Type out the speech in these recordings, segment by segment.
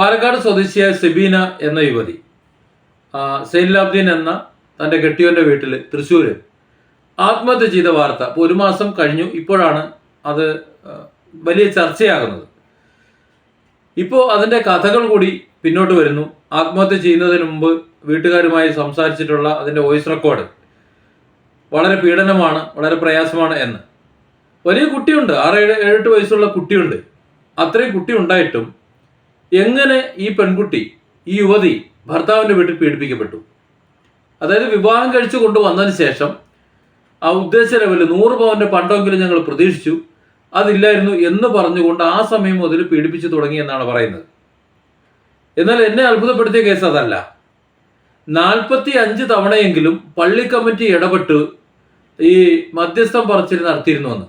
പാലക്കാട് സ്വദേശിയായ സെബീന എന്ന യുവതി ആ, സൈൻലാബ്ദീൻ എന്ന തന്റെ കെട്ടിയോന്റെ വീട്ടിൽ തൃശ്ശൂർ ആത്മഹത്യ ചെയ്ത വാർത്ത ഇപ്പോൾ ഒരു മാസം കഴിഞ്ഞു. ഇപ്പോഴാണ് അത് വലിയ ചർച്ചയാകുന്നത്. ഇപ്പോൾ അതിന്റെ കഥകൾ കൂടി പിന്നോട്ട് വരുന്നു. ആത്മഹത്യ ചെയ്യുന്നതിന് മുമ്പ് വീട്ടുകാരുമായി സംസാരിച്ചിട്ടുള്ള അതിന്റെ വോയിസ് റെക്കോർഡ് വളരെ പീഡനമാണ് വളരെ പ്രയാസമാണ് എന്ന്. വലിയ കുട്ടിയുണ്ട്. ആറ് ഏഴ് ഏഴെട്ട് വയസ്സുള്ള കുട്ടിയുണ്ട്. അത്രയും കുട്ടി ഉണ്ടായിട്ടും എങ്ങനെ ഈ പെൺകുട്ടി ഈ യുവതി ഭർത്താവിന്റെ വീട്ടിൽ പീഡിപ്പിക്കപ്പെട്ടു? അതായത് വിവാഹം കഴിച്ചു കൊണ്ടുവന്നതിന് ശേഷം ആ ഉദ്ദേശ ലെവലിൽ നൂറ് പവന്റെ പണ്ടെങ്കിലും ഞങ്ങൾ പ്രതീക്ഷിച്ചു. അതില്ലായിരുന്നു എന്ന് പറഞ്ഞുകൊണ്ട് ആ സമയം മുതൽ പീഡിപ്പിച്ചു തുടങ്ങി എന്നാണ് പറയുന്നത്. എന്നാൽ എന്നെ അത്ഭുതപ്പെടുത്തിയ കേസ് അതല്ല. നാൽപ്പത്തി അഞ്ച് തവണയെങ്കിലും പള്ളി കമ്മിറ്റി ഇടപെട്ട് ഈ മധ്യസ്ഥം പറച്ചിൽ നടത്തിയിരുന്നുവെന്ന്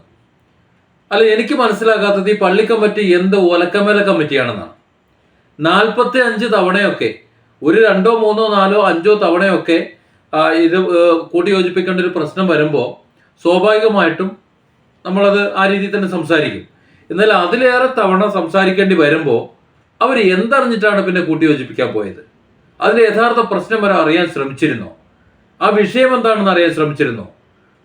അല്ല എനിക്ക് മനസ്സിലാകാത്തത് ഈ പള്ളി കമ്മിറ്റി എന്ത് ഒലക്കമേല കമ്മിറ്റിയാണെന്നാണ്. നാൽപ്പത്തി അഞ്ച് തവണയൊക്കെ ഒരു രണ്ടോ മൂന്നോ നാലോ അഞ്ചോ തവണയൊക്കെ ഇത് കൂട്ടി യോജിപ്പിക്കേണ്ട ഒരു പ്രശ്നം വരുമ്പോൾ സ്വാഭാവികമായിട്ടും നമ്മളത് ആ രീതിയിൽ തന്നെ സംസാരിക്കും. എന്നാൽ അതിലേറെ തവണ സംസാരിക്കേണ്ടി വരുമ്പോൾ അവർ എന്തറിഞ്ഞിട്ടാണ് പിന്നെ കൂട്ടിയോജിപ്പിക്കാൻ പോയത്? അതിന്റെ യഥാർത്ഥ പ്രശ്നം വരെ അറിയാൻ ശ്രമിച്ചിരുന്നോ? ആ വിഷയം എന്താണെന്ന് അറിയാൻ ശ്രമിച്ചിരുന്നോ?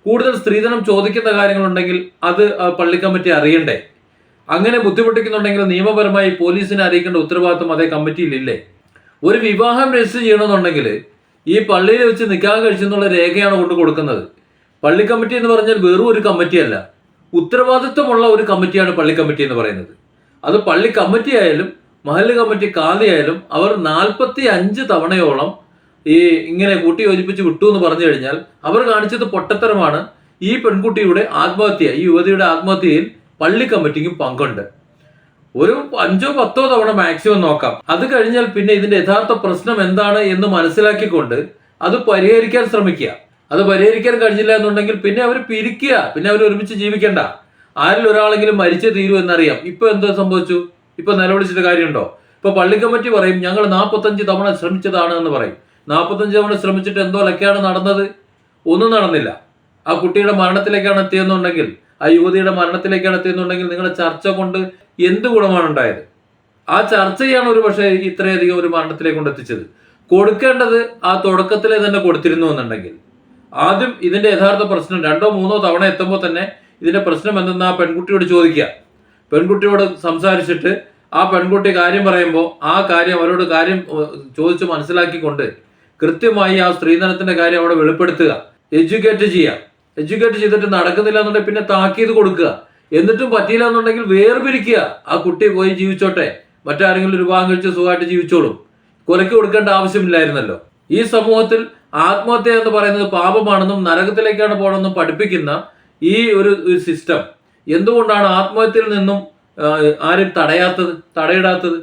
കൂടുതൽ സ്ത്രീധനം ചോദിക്കുന്ന കാര്യങ്ങളുണ്ടെങ്കിൽ അത് പള്ളി കമ്മിറ്റി അറിയണ്ടേ? അങ്ങനെ ബുദ്ധിമുട്ടിക്കുന്നുണ്ടെങ്കിൽ നിയമപരമായി പോലീസിനെ അറിയിക്കേണ്ട ഉത്തരവാദിത്വം അതേ കമ്മിറ്റിയിലില്ലേ? ഒരു വിവാഹം രജിസ്റ്റർ ചെയ്യണമെന്നുണ്ടെങ്കിൽ ഈ പള്ളിയിൽ വെച്ച് നിൽക്കാൻ കഴിച്ചെന്നുള്ള രേഖയാണ് കൊണ്ട് കൊടുക്കുന്നത്. പള്ളി കമ്മിറ്റി എന്ന് പറഞ്ഞാൽ വെറും ഒരു കമ്മിറ്റിയല്ല. ഉത്തരവാദിത്വമുള്ള ഒരു കമ്മിറ്റിയാണ് പള്ളി കമ്മിറ്റി എന്ന് പറയുന്നത്. അത് പള്ളി കമ്മിറ്റി ആയാലും മഹല്ല് കമ്മിറ്റി കാലിയായാലും അവർ നാൽപ്പത്തി അഞ്ച് തവണയോളം ഈ ഇങ്ങനെ കൂട്ടി യോജിപ്പിച്ച് വിട്ടു എന്ന് പറഞ്ഞു കഴിഞ്ഞാൽ അവർ കാണിച്ചത് പൊട്ടത്തരമാണ് ഈ പെൺകുട്ടിയുടെ ആത്മഹത്യ ഈ യുവതിയുടെ ആത്മഹത്യയിൽ പള്ളി കമ്മിറ്റിക്കും പങ്കുണ്ട്. ഒരു അഞ്ചോ പത്തോ തവണ മാക്സിമം നോക്കാം. അത് കഴിഞ്ഞാൽ പിന്നെ ഇതിന്റെ യഥാർത്ഥ പ്രശ്നം എന്താണ് എന്ന് മനസ്സിലാക്കിക്കൊണ്ട് അത് പരിഹരിക്കാൻ ശ്രമിക്കുക. അത് പരിഹരിക്കാൻ കഴിഞ്ഞില്ല എന്നുണ്ടെങ്കിൽ പിന്നെ അവർ പിരിക്കുക. പിന്നെ അവർ ഒരുമിച്ച് ജീവിക്കണ്ട. ആരിൽ ഒരാളെങ്കിലും മരിച്ചേ തീരൂ എന്നറിയാം. ഇപ്പൊ എന്തോ സംഭവിച്ചു? ഇപ്പൊ നിലവിളിച്ചിട്ട് കാര്യമുണ്ടോ? ഇപ്പൊ പള്ളി കമ്മിറ്റി പറയും ഞങ്ങൾ നാൽപ്പത്തഞ്ച് തവണ ശ്രമിച്ചതാണ് എന്ന് പറയും. നാൽപ്പത്തഞ്ച് തവണ ശ്രമിച്ചിട്ട് എന്തോ ലൊക്കെയാണ് നടന്നത്? ഒന്നും നടന്നില്ല. ആ കുട്ടിയുടെ മരണത്തിലേക്കാണ് എത്തിയെന്നുണ്ടെങ്കിൽ ആ യുവതിയുടെ മരണത്തിലേക്കാണ് എത്തിയെന്നുണ്ടെങ്കിൽ നിങ്ങളുടെ ചർച്ച കൊണ്ട് എന്ത് ഗുണമാണ് ഉണ്ടായത്? ആ ചർച്ചയാണ് ഒരു പക്ഷേ ഇത്രയധികം ഒരു മരണത്തിലേക്ക് കൊണ്ട് എത്തിച്ചത്. കൊടുക്കേണ്ടത് ആ തുടക്കത്തിലെ തന്നെ കൊടുത്തിരുന്നു എന്നുണ്ടെങ്കിൽ. ആദ്യം ഇതിന്റെ യഥാർത്ഥ പ്രശ്നം രണ്ടോ മൂന്നോ തവണ എത്തുമ്പോൾ തന്നെ ഇതിന്റെ പ്രശ്നം എന്തെന്ന് ആ പെൺകുട്ടിയോട് ചോദിക്കുക. പെൺകുട്ടിയോട് സംസാരിച്ചിട്ട് ആ പെൺകുട്ടി കാര്യം പറയുമ്പോൾ ആ കാര്യം അവരോട് കാര്യം ചോദിച്ച് മനസ്സിലാക്കിക്കൊണ്ട് കൃത്യമായി ആ സ്ത്രീധനത്തിന്റെ കാര്യം അവിടെ വെളിപ്പെടുത്തുക. എഡ്യൂക്കേറ്റ് ചെയ്യുക. എഡ്യൂക്കേറ്റ് ചെയ്തിട്ട് നടക്കുന്നില്ല എന്നുണ്ടെങ്കിൽ പിന്നെ താക്കീത് കൊടുക്കുക. എന്നിട്ടും പറ്റിയില്ല എന്നുണ്ടെങ്കിൽ വേർപിരിക്കുക. ആ കുട്ടി പോയി ജീവിച്ചോട്ടെ. മറ്റാരെങ്കിലും ഒരു വിവാഹം കഴിച്ച് സുഖമായിട്ട് ജീവിച്ചോളും. കൊലയ്ക്ക് കൊടുക്കേണ്ട ആവശ്യമില്ലായിരുന്നല്ലോ. ഈ സമൂഹത്തിൽ ആത്മഹത്യ എന്ന് പറയുന്നത് പാപമാണെന്നും നരകത്തിലേക്കാണ് പോകണമെന്നും പഠിപ്പിക്കുന്ന ഈ ഒരു സിസ്റ്റം എന്തുകൊണ്ടാണ് ആത്മഹത്യയിൽ നിന്നും ആരും തടയാത്തത് തടയിടാത്തത്?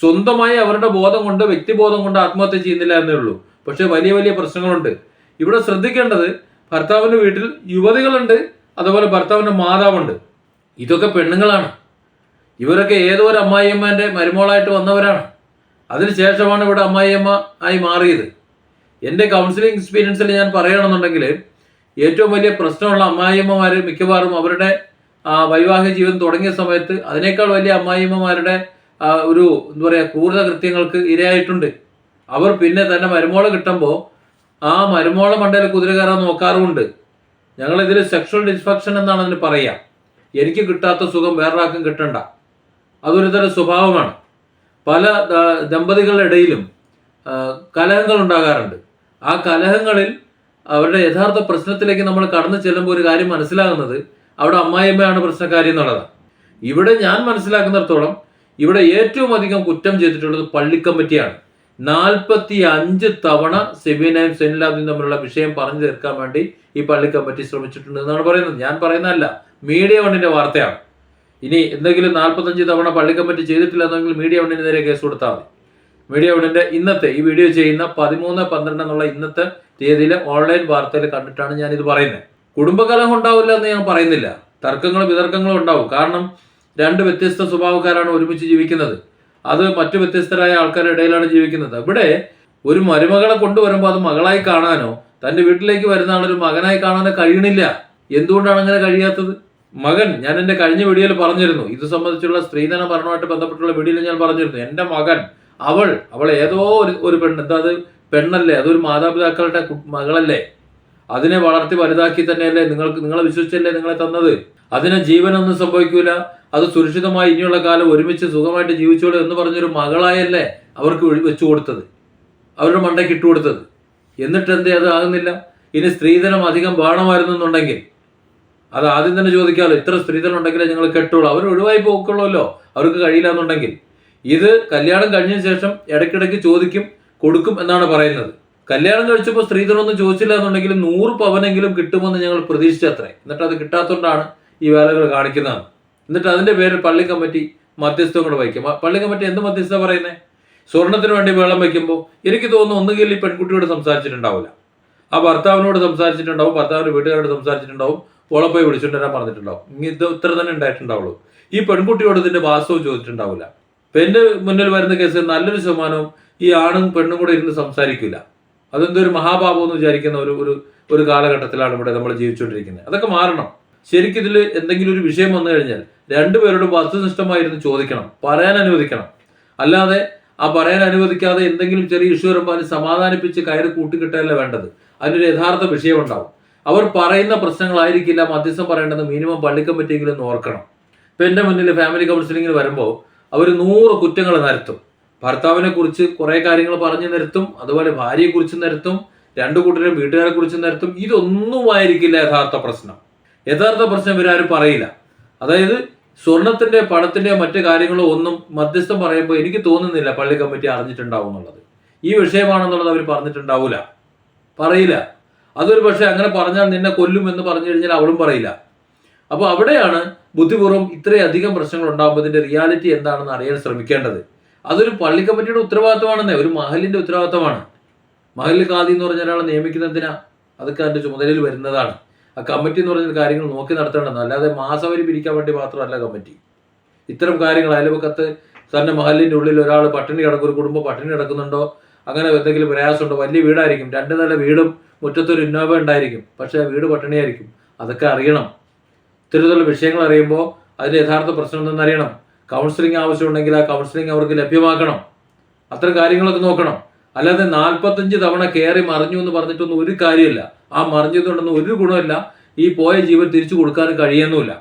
സ്വന്തമായി അവരുടെ ബോധം കൊണ്ട് വ്യക്തിബോധം കൊണ്ട് ആത്മഹത്യ ചെയ്യുന്നില്ല എന്നേ ഉള്ളൂ. പക്ഷെ വലിയ വലിയ പ്രശ്നങ്ങളുണ്ട്. ഇവിടെ ശ്രദ്ധിക്കേണ്ടത് ഭർത്താവിന്റെ വീട്ടിൽ യുവതികളുണ്ട് അതുപോലെ ഭർത്താവിന്റെ മാതാവുണ്ട്. ഇതൊക്കെ പെണ്ണുങ്ങളാണ്. ഇവരൊക്കെ ഏതോ ഒരു അമ്മായിയമ്മേന്റെ മരുമോളായിട്ട് വന്നവരാണ്. അതിനുശേഷമാണ് ഇവിടെ അമ്മായിയമ്മ ആയി മാറിയത്. എന്റെ കൗൺസിലിംഗ് എക്സ്പീരിയൻസിൽ ഞാൻ പറയുകയാണെന്നുണ്ടെങ്കിൽ ഏറ്റവും വലിയ പ്രശ്നമുള്ള അമ്മായിയമ്മമാർ മിക്കവാറും അവരുടെ ആ, വൈവാഹിക ജീവിതം തുടങ്ങിയ സമയത്ത് അതിനേക്കാൾ വലിയ അമ്മായിയമ്മമാരുടെ ഒരു എന്താ പറയുക ക്രൂരത കൃത്യങ്ങൾക്ക് ഇരയായിട്ടുണ്ട്. അവർ പിന്നെ തന്നെ മരുമോളെ കിട്ടുമ്പോൾ ആ മരുമോളെ മണ്ടയിൽ കുതിര കയറാൻ നോക്കാറുമുണ്ട്. ഞങ്ങൾ ഇതിൽ സെക്ഷൽ ഡിസ്ഫക്ഷൻ എന്നാണ് അതിന് പറയുക എനിക്ക് കിട്ടാത്ത സുഖം വേറൊരാൾക്കും കിട്ടണ്ട. അതൊരു തരം സ്വഭാവമാണ്. പല ദമ്പതികളുടെ ഇടയിലും കലഹങ്ങൾ ഉണ്ടാകാറുണ്ട്. ആ കലഹങ്ങളിൽ അവരുടെ യഥാർത്ഥ പ്രശ്നത്തിലേക്ക് നമ്മൾ കടന്നു ചെല്ലുമ്പോൾ ഒരു കാര്യം മനസ്സിലാകുന്നത് അവിടെ അമ്മായിയമ്മയാണ് പ്രശ്നക്കാരി എന്നുള്ളതാണ് ഇവിടെ ഞാൻ മനസ്സിലാക്കുന്നിടത്തോളം ഇവിടെ ഏറ്റവും അധികം കുറ്റം ചെയ്തിട്ടുള്ളത് പള്ളി കമ്മിറ്റിയാണ് നാൽപ്പത്തി അഞ്ച് തവണ സെബീനയും സെനിലാബിയും തമ്മിലുള്ള വിഷയം പറഞ്ഞു തീർക്കാൻ വേണ്ടി ഈ പള്ളി കമ്മിറ്റി ശ്രമിച്ചിട്ടുണ്ട് എന്നാണ് പറയുന്നത്. ഞാൻ പറയുന്നതല്ല മീഡിയ വണ്ണിന്റെ വാർത്തയാണ്. ഇനി എന്തെങ്കിലും നാൽപ്പത്തഞ്ച് തവണ പള്ളി കമ്മിറ്റി ചെയ്തിട്ടില്ല എന്നെങ്കിൽ മീഡിയ വണ്ണിന് നേരെ കേസ് കൊടുത്താൽ മതി. മീഡിയ വണ്ണിന്റെ ഇന്നത്തെ ഈ വീഡിയോ ചെയ്യുന്ന പതിമൂന്ന് പന്ത്രണ്ട് എന്നുള്ള ഇന്നത്തെ തീയതിയിലെ ഓൺലൈൻ വാർത്തയിൽ കണ്ടിട്ടാണ് ഞാൻ ഇത് പറയുന്നത്. കുടുംബകലഹം ഉണ്ടാവില്ല എന്ന് ഞാൻ പറയുന്നില്ല. തർക്കങ്ങളും വിതർക്കങ്ങളും ഉണ്ടാവും. കാരണം രണ്ട് വ്യത്യസ്ത സ്വഭാവക്കാരാണ് ഒരുമിച്ച് ജീവിക്കുന്നത്. അത് മറ്റു വ്യത്യസ്തരായ ആൾക്കാരുടെ ഇടയിലാണ് ജീവിക്കുന്നത്. ഇവിടെ ഒരു മരുമകളെ കൊണ്ടുവരുമ്പോൾ അത് മകളായി കാണാനോ തന്റെ വീട്ടിലേക്ക് വരുന്ന ആളൊരു മകനായി കാണാനോ കഴിയണില്ല. എന്തുകൊണ്ടാണ് അങ്ങനെ കഴിയാത്തത്? മകൻ ഞാൻ എന്റെ കഴിഞ്ഞ വീഡിയോയിൽ പറഞ്ഞിരുന്നു. ഇത് സംബന്ധിച്ചുള്ള സ്ത്രീധന ഭരണമായിട്ട് ബന്ധപ്പെട്ടുള്ള വീഡിയോയിൽ ഞാൻ പറഞ്ഞിരുന്നു. എന്റെ മകൻ അവൾ അവൾ ഏതോ ഒരു ഒരു പെണ്ണ് എന്താ അത് പെണ്ണല്ലേ അതൊരു മാതാപിതാക്കളുടെ മകളല്ലേ? അതിനെ വളർത്തി വലുതാക്കി തന്നെയല്ലേ നിങ്ങൾക്ക് നിങ്ങളെ വിശ്വസിച്ചല്ലേ നിങ്ങളെ തന്നത്? അതിനെ ജീവനൊന്നും സംഭവിക്കൂല. അത് സുരക്ഷിതമായി ഇനിയുള്ള കാലം ഒരുമിച്ച് സുഖമായിട്ട് ജീവിച്ചോളൂ എന്ന് പറഞ്ഞൊരു മകളായല്ലേ അവർക്ക് വെച്ചു കൊടുത്തത്. അവരുടെ മണ്ടയ്ക്ക് ഇട്ടു കൊടുത്തത്. എന്നിട്ട് എന്തേ അത് ആകുന്നില്ല. ഇനി സ്ത്രീധനം അധികം വേണമായിരുന്നെന്നുണ്ടെങ്കിൽ അത് ആദ്യം തന്നെ ചോദിക്കാമല്ലോ ഇത്ര സ്ത്രീധനം ഉണ്ടെങ്കിലേ ഞങ്ങൾ കെട്ടുള്ളൂ. അവർ ഒഴിവായി പോക്കുള്ളൂല്ലോ. അവർക്ക് കഴിയില്ല എന്നുണ്ടെങ്കിൽ. ഇത് കല്യാണം കഴിഞ്ഞതിന് ശേഷം ഇടയ്ക്കിടയ്ക്ക് ചോദിക്കും കൊടുക്കും എന്നാണ് പറയുന്നത്. കല്യാണം കഴിച്ചപ്പോൾ സ്ത്രീധനമൊന്നും ചോദിച്ചില്ല എന്നുണ്ടെങ്കിൽ നൂറ് പവനെങ്കിലും കിട്ടുമെന്ന് ഞങ്ങൾ പ്രതീക്ഷിച്ചത്രേ. എന്നിട്ട് അത് കിട്ടാത്തതുകൊണ്ടാണ് ഈ വേലകൾ കാണിക്കുന്നത് എന്നിട്ട് അതിന്റെ പേരിൽ പള്ളി കമ്മിറ്റി മധ്യസ്ഥം കൂടെ വയ്ക്കും പള്ളി കമ്മിറ്റി എന്ത് മധ്യസ്ഥ പറയുന്നത് സ്വർണത്തിന് വേണ്ടി വേളം വയ്ക്കുമ്പോൾ എനിക്ക് തോന്നുന്നു ഒന്നുകിൽ ഈ പെൺകുട്ടിയോട് സംസാരിച്ചിട്ടുണ്ടാവില്ല. ആ ഭർത്താവിനോട് സംസാരിച്ചിട്ടുണ്ടാവും ഭർത്താവിന്റെ വീട്ടുകാരോട് സംസാരിച്ചിട്ടുണ്ടാവും ഓളപ്പോയി വിളിച്ചുകൊണ്ട് വരാൻ പറഞ്ഞിട്ടുണ്ടാവും. ഇനി ഇത് ഇത്ര തന്നെ ഉണ്ടായിട്ടുണ്ടാവുള്ളൂ. ഈ പെൺകുട്ടിയോട് ഇതിന്റെ വാസ്തവം ചോദിച്ചിട്ടുണ്ടാവില്ല. ഇപ്പൊ എന്റെ മുന്നിൽ വരുന്ന കേസ് നല്ലൊരു ശതമാനവും ഈ ആണും പെണ്ണും കൂടെ ഇരുന്ന് സംസാരിക്കില്ല അതെന്തോ ഒരു മഹാപാപം എന്ന് വിചാരിക്കുന്ന ഒരു ഒരു കാലഘട്ടത്തിലാണ് ഇവിടെ നമ്മൾ ജീവിച്ചുകൊണ്ടിരിക്കുന്നത്. അതൊക്കെ മാറണം. ശരിക്കും ഇതിൽ എന്തെങ്കിലും ഒരു വിഷയം വന്നു കഴിഞ്ഞാൽ രണ്ടുപേരോടും വസ്തുനിഷ്ഠമായിരുന്നു ചോദിക്കണം പറയാൻ അനുവദിക്കണം. അല്ലാതെ ആ പറയാൻ അനുവദിക്കാതെ എന്തെങ്കിലും ചെറിയ ഇഷ്യൂ വരുമ്പോൾ അതിന് സമാധാനിപ്പിച്ച് കയറി കൂട്ടിക്കിട്ടല്ല വേണ്ടത്? അതിനൊരു യഥാർത്ഥ വിഷയം ഉണ്ടാവും അവർ പറയുന്ന പ്രശ്നങ്ങളായിരിക്കില്ല മധ്യസ്ഥം പറയേണ്ടത് മിനിമം പള്ളിക്കമ്പറ്റിയെങ്കിലും ഒന്ന് ഓർക്കണം. ഇപ്പം എന്റെ മുന്നിൽ ഫാമിലി കൗൺസിലിങ്ങിന് വരുമ്പോൾ അവർ നൂറ് കുറ്റങ്ങൾ നിരത്തും. ഭർത്താവിനെ കുറിച്ച് കുറേ കാര്യങ്ങൾ പറഞ്ഞു നിരത്തും അതുപോലെ ഭാര്യയെ കുറിച്ച് നിരത്തും രണ്ടു കൂട്ടരും വീട്ടുകാരെ കുറിച്ച് നിരത്തും. ഇതൊന്നും ആയിരിക്കില്ല യഥാർത്ഥ പ്രശ്നം. യഥാർത്ഥ പ്രശ്നം ഇവരാരും പറയില്ല. അതായത് സ്വർണത്തിന്റെ പണത്തിന്റെ മറ്റു കാര്യങ്ങളോ ഒന്നും മധ്യസ്ഥം പറയുമ്പോൾ എനിക്ക് തോന്നുന്നില്ല പള്ളി കമ്മിറ്റി അറിഞ്ഞിട്ടുണ്ടാവും എന്നുള്ളത്. ഈ വിഷയമാണെന്നുള്ളത് അവർ പറഞ്ഞിട്ടുണ്ടാവില്ല പറയില്ല. അതൊരു പക്ഷേ അങ്ങനെ പറഞ്ഞാൽ നിന്നെ കൊല്ലും എന്ന് പറഞ്ഞു കഴിഞ്ഞാൽ അവളും പറയില്ല. അപ്പോൾ അവിടെയാണ് ബുദ്ധിപൂർവം ഇത്രയധികം പ്രശ്നങ്ങൾ ഉണ്ടാകുമ്പോൾ റിയാലിറ്റി എന്താണെന്ന് അറിയാൻ ശ്രമിക്കേണ്ടത്. അതൊരു പള്ളി കമ്മിറ്റിയുടെ ഉത്തരവാദിത്തമാണെന്നേ. ഒരു മഹലിന്റെ ഉത്തരവാദിത്തമാണ്. മഹലിൽ ഖാദി എന്ന് പറഞ്ഞ ഒരാളെ നിയമിക്കുന്നതിനാ അതൊക്കെ അതിന്റെ ചുമതലയിൽ വരുന്നതാണ്. ആ കമ്മിറ്റി എന്ന് പറഞ്ഞ കാര്യങ്ങൾ നോക്കി നടത്തേണ്ടത്. അല്ലാതെ മാസവരി പിരിക്കാൻ വേണ്ടി മാത്രമല്ല കമ്മിറ്റി. ഇത്തരം കാര്യങ്ങൾ അയൽവക്കത്ത് തന്നെ മഹലിന്റെ ഉള്ളിൽ ഒരാൾ പട്ടിണി കിടക്കും ഒരു കുടുംബം പട്ടിണി കിടക്കുന്നുണ്ടോ? അങ്ങനെ എന്തെങ്കിലും പ്രയാസമുണ്ടോ? വലിയ വീടായിരിക്കും. രണ്ട് നില വീടും മുറ്റത്തൊരു ഇന്നോവ ഉണ്ടായിരിക്കും. പക്ഷേ വീട് പട്ടിണിയായിരിക്കും. അതൊക്കെ അറിയണം. ഇത്തരത്തിലുള്ള വിഷയങ്ങൾ അറിയുമ്പോൾ അതിന്റെ യഥാർത്ഥ പ്രശ്നം എന്തെന്ന് അറിയണം? കൗൺസിലിംഗ് ആവശ്യമുണ്ടെങ്കിൽ ആ കൗൺസിലിംഗ് അവർക്ക് ലഭ്യമാക്കണം. അത്തരം കാര്യങ്ങളൊക്കെ നോക്കണം. അല്ലാതെ നാൽപ്പത്തഞ്ച് തവണ കയറി മറിഞ്ഞു എന്ന് പറഞ്ഞിട്ടൊന്നും ഒരു കാര്യമില്ല. ആ മറിഞ്ഞതുകൊണ്ടൊന്നും ഒരു ഗുണമില്ല ഈ പോയ ജീവൻ തിരിച്ചു കൊടുക്കാൻ കഴിയുന്നുമില്ല.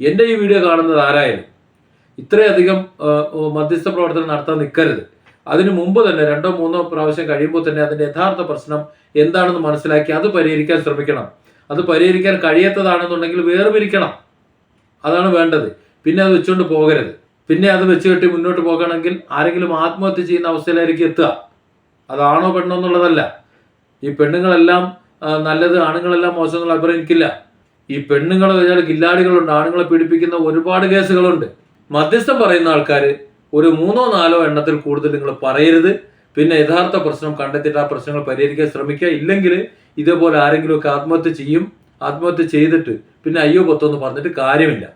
എന്റെ ഈ വീഡിയോ കാണുന്നത് ആരായാലും? ഇത്രയധികം മധ്യസ്ഥ പ്രവർത്തനം നടത്താൻ നിൽക്കരുത്. അതിനു മുമ്പ് തന്നെ രണ്ടോ മൂന്നോ പ്രാവശ്യം കഴിയുമ്പോൾ തന്നെ അതിന്റെ യഥാർത്ഥ പ്രശ്നം എന്താണെന്ന് മനസ്സിലാക്കി അത് പരിഹരിക്കാൻ ശ്രമിക്കണം. അത് പരിഹരിക്കാൻ കഴിയാത്തതാണെന്നുണ്ടെങ്കിൽ വേർപിരിക്കണം. അതാണ് വേണ്ടത്. പിന്നെ അത് വെച്ചുകൊണ്ട് പോകരുത്. പിന്നെ അത് വെച്ച് കെട്ടി മുന്നോട്ട് പോകണമെങ്കിൽ ആരെങ്കിലും ആത്മഹത്യ ചെയ്യുന്ന അവസ്ഥയിലായിരിക്കും എത്തുക. അതാണോ പെണ്ണോ എന്നുള്ളതല്ല. ഈ പെണ്ണുങ്ങളെല്ലാം നല്ലത് ആണുങ്ങളെല്ലാം മോശങ്ങൾ അഭിപ്രായം എനിക്കില്ല. ഈ പെണ്ണുങ്ങൾ കഴിഞ്ഞാൽ കില്ലാടികളുണ്ട് ആണുങ്ങളെ പീഡിപ്പിക്കുന്ന ഒരുപാട് കേസുകളുണ്ട്. മധ്യസ്ഥം പറയുന്ന ആൾക്കാർ ഒരു മൂന്നോ നാലോ എണ്ണത്തിൽ കൂടുതൽ നിങ്ങൾ പറയരുത്. പിന്നെ യഥാർത്ഥ പ്രശ്നം കണ്ടെത്തിയിട്ട് ആ പ്രശ്നങ്ങൾ പരിഹരിക്കാൻ ശ്രമിക്കുക. ഇല്ലെങ്കിൽ ഇതേപോലെ ആരെങ്കിലുമൊക്കെ ആത്മഹത്യ ചെയ്യും. ആത്മഹത്യ ചെയ്തിട്ട് പിന്നെ അയ്യോ പത്തൊന്ന് പറഞ്ഞിട്ട് കാര്യമില്ല.